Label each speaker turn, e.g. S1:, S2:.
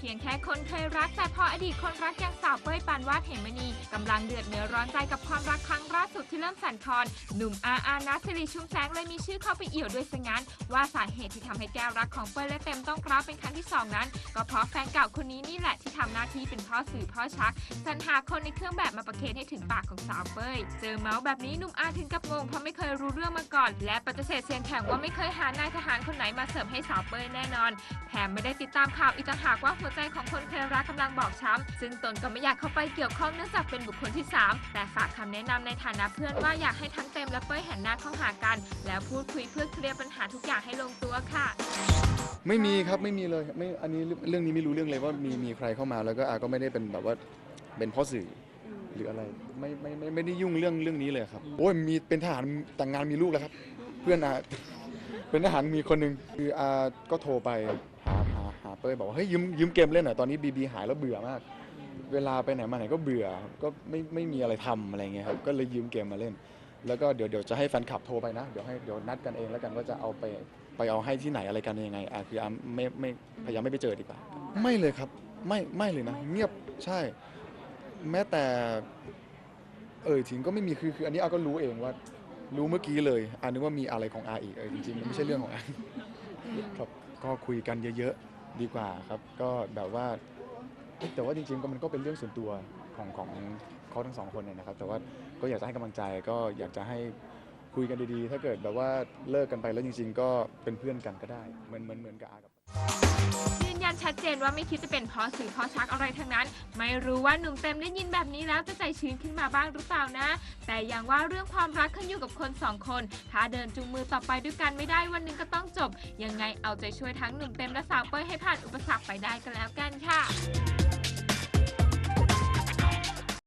S1: พียงแค่คนเคยรัก แต่พออดีตคนรักอย่างสาวเป้ยปานวาดเหมมณีกำลังเดือดเนื้อร้อนใจกับความรักครั้งล่าสุดที่เริ่มสั่นคลอน หนุ่มอาอานัสสิริชุ่มแสงเลยมีชื่อเข้าไปเอี่ยวด้วยซะงั้น ว่าสาเหตุที่ทำให้แก้วรักของเป้ยและเต็มต้องกราบเป็นครั้งที่สองนั้น ก็เพราะแฟนเก่าคนนี้นี่แหละที่ทำหน้าที่เป็นพ่อสื่อพ่อชักสรรหาคนในเครื่องแบบมาประเคนให้ถึงปากของสาวเป้ยเจอเมาส์แบบนี้หนุ่มอาถึงกับงงเพราะไม่เคยรู้เรื่องมาก่อน และปฏิเสธเสียงแข็งว่าไม่เคยหานายทหารคนไหนมาเสริมให้สาวเป้ยแน่นอนแถมไม่ได้ติดตามข่าวอีกต่างหากว่าหัวใจของคนเคยรักกำลังบอบช้ำซึ่งตนก็ไม่อยากเข้าไปเกี่ยวข้องเนื่องจากเป็นบุคคลที่ 3 แต่ฝากคำแนะนำในฐานะเพื่อนว่าอยากให้ทั้งเต็มและเป้ยหันหน้าเข้าหากัน แล้วพูดคุยเพื่อเคลียร์ปัญหาทุกอย่างให้ลงตัวค่ะ
S2: ไม่มีครับไม่มีเลยไม่อันนี้เรื่องนี้ไม่รู้เรื่องเลยว่ามีมีใครเข้ามาแล้วก็อาก็ไม่ได้เป็นแบบว่าเป็นเพ่อสื่อหรืออะไรไม่ไม่ไม่ไม่ได้ยุ่งเรื่องเรื่องนี้เลยครับโอ้ยมีเป็นทหารแต่งงานมีลูกแล้วครับ เพื่อนอาเป็นทหารมีคนหนึ่งคืออาก็โทรไปหาาเป้ยบอกว่าเฮ้ยยืมยืมเกมเล่นหน่อยตอนนี้บีบีหายแล้วเบื่อมาก เวลาไปไหนมาไหนก็เบื่อก็ไม่ไม่มีอะไรทำอะไรเงี้ยครับก็เลยยืมเกมมาเล่น แล้วก็เดี๋ยวเดี๋ยวจะให้แฟนคลับโทรไปนะ เดี๋ยวให้เดี๋ยวนัดกันเองแล้วกันว่าจะเอาไปไปเอาให้ที่ไหนอะไรกันยังไงอะคืออะไม่ไม่พยายามไม่ไปเจอดีกว่า ไม่เลยครับ ไม่ไม่เลยนะ เงียบใช่ แม้แต่ เอ่ยถึงก็ไม่มีคือคืออันนี้อาก็รู้เองว่า รู้เมื่อกี้เลยอานึกว่ามีอะไรของอาอีกเออจริงๆมันไม่ใช่เรื่องของอาครับก็คุยกันเยอะๆ ดีกว่าครับ ก็แบบว่าเอ๊ะแต่ว่าจริงๆก็มันก็เป็นเรื่องส่วนตัวของของเขาทั้งสองคนเนี่ยนะครับ แต่ว่าก็อยากจะให้กำลังใจก็อยากจะให้คุยกันดีๆ ถ้าเกิดแบบว่าเลิกกันไปแล้วจริง ๆ ก็เป็นเพื่อนกันก็ได้เหมือนเหมือนเหมือนกับอากับ
S1: ยันชัดเจนว่าไม่คิดจะเป็นเพ่อสื่อเพ่อชักอะไรทั้งนั้น ไม่รู้ว่าหนุ่มเต็มได้ยินแบบนี้แล้วจะใจชื้นขึ้นมาบ้างหรือเปล่านะ แต่อย่างว่าเรื่องความรักขึ้นอยู่กับคนสองคน ถ้าเดินจูงมือต่อไปด้วยกันไม่ได้วันหนึ่งก็ต้องจบ ยังไงเอาใจช่วยทั้งหนุ่มเต็มและสาวเป้ยให้ผ่านอุปสรรคไปได้กันแล้วกันค่ะ